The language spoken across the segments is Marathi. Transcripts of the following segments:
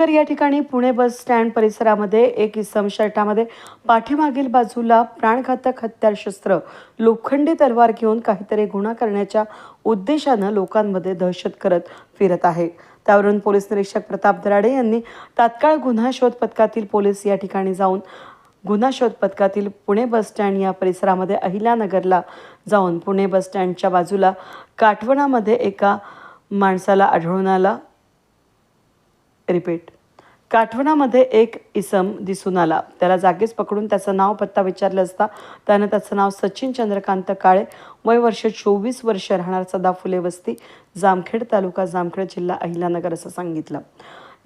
तर या ठिकाणी पुणे बस स्टँड परिसरामध्ये एक इसम शर्टामध्ये पाठीमागील बाजूला प्राणघातक हत्यारशस्त्र लोखंडी तलवार घेऊन काहीतरी गुन्हा करण्याच्या उद्देशानं लोकांमध्ये दहशत करत फिरत आहे. त्यावरून पोलीस निरीक्षक प्रताप दराडे यांनी तात्काळ गुन्हा शोध पथकातील पोलीस या ठिकाणी जाऊन गुन्हा शोध पथकातील पुणे बस स्टँड या परिसरामध्ये अहिल्यानगरला जाऊन पुणे बस स्टँडच्या बाजूला काटवणामध्ये एका माणसाला आढळून आला. रिपीट. काठवणामध्ये एक इसम दिसून आला. त्याला जागीच पकडून त्याचं नाव पत्ता विचारलं असता. त्यानं त्याचं नाव सचिन चंद्रकांत काळे वय वर्ष चोवीस वर्ष राहणार सदा फुले वस्ती जामखेड तालुका जामखेड जिल्हा अहिल्यानगर असं सांगितलं.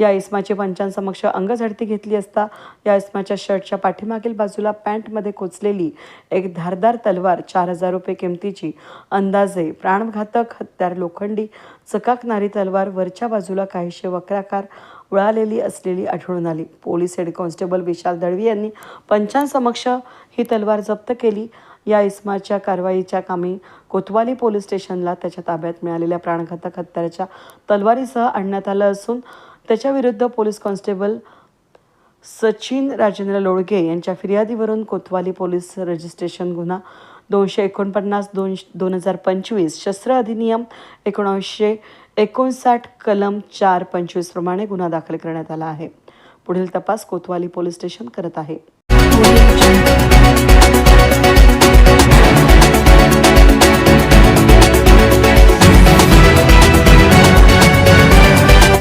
या इस्माचे पंचांसमक्ष अंगझडती घेतली असता या इस्माच्या शर्टच्या पाठीमागील बाजूला पॅन्टमध्ये कोचलेली एक धारदार तलवार चार हजार रुपये किमतीची अंदाजे प्राणघातक हत्यार लोखंडी चकाकणारी तलवार वरच्या बाजूला काहीशे वक्राकार उळालेली असलेली आढळून आली. Police head constable Vishal Dalvi यांनी पंचांसमक्ष ही तलवार जप्त केली. या इस्माच्या कारवाईच्या कामी कोतवाली पोलीस स्टेशनला त्याच्या ताब्यात मिळालेल्या प्राणघातक हत्याराच्या तलवारीसह आणण्यात आलं असून त्याच्याविरुद्ध पोलीस कॉन्स्टेबल सचिन राजेंद्र लोळगे यांच्या फिर्यादीवरून कोतवाली पोलीस रजिस्ट्रेशन गुन्हा दोनशे एकोणपन्नास दोन दोन हजार पंचवीस शस्त्र अधिनियम एकोणीसशे एकोणसाठ कलम चार पंचवीस प्रमाणे गुन्हा दाखल करण्यात आला आहे. पुढील तपास कोतवाली पोलीस स्टेशन करत आहे.